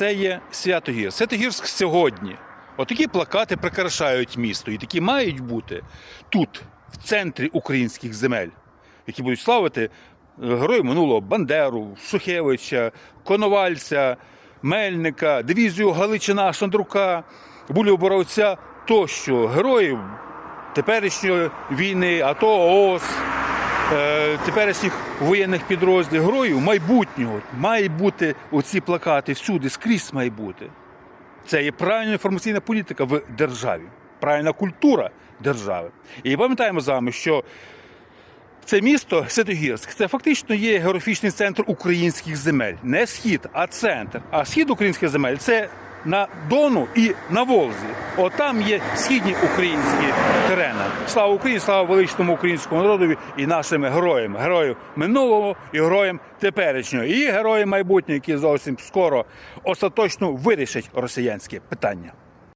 це є Святогірськ. Святогірськ сьогодні. Отакі плакати прикрашають місто, і такі мають бути тут, в центрі українських земель, які будуть славити е, героїв минулого Бандеру, Шухевича, Коновальця, Мельника, дивізію Галичина, Шандрука, Булю Боровця тощо героїв теперішньої війни, АТО, ООС, теперішніх воєнних підрозділів, героїв майбутнього. Мають бути оці плакати всюди, скрізь має бути. Це є правильна інформаційна політика в державі, правильна культура держави. І пам'ятаємо з вами, що це місто Святогірськ, це фактично є географічний центр українських земель. Не схід, а центр. А схід українських земель це на Дону і на Волзі. Отам є східні українські терени. Слава Україні, слава величному українському народові і нашим героям, героям минулого і героям теперішнього, і героям майбутнього, які зовсім скоро остаточно вирішать росіянське питання.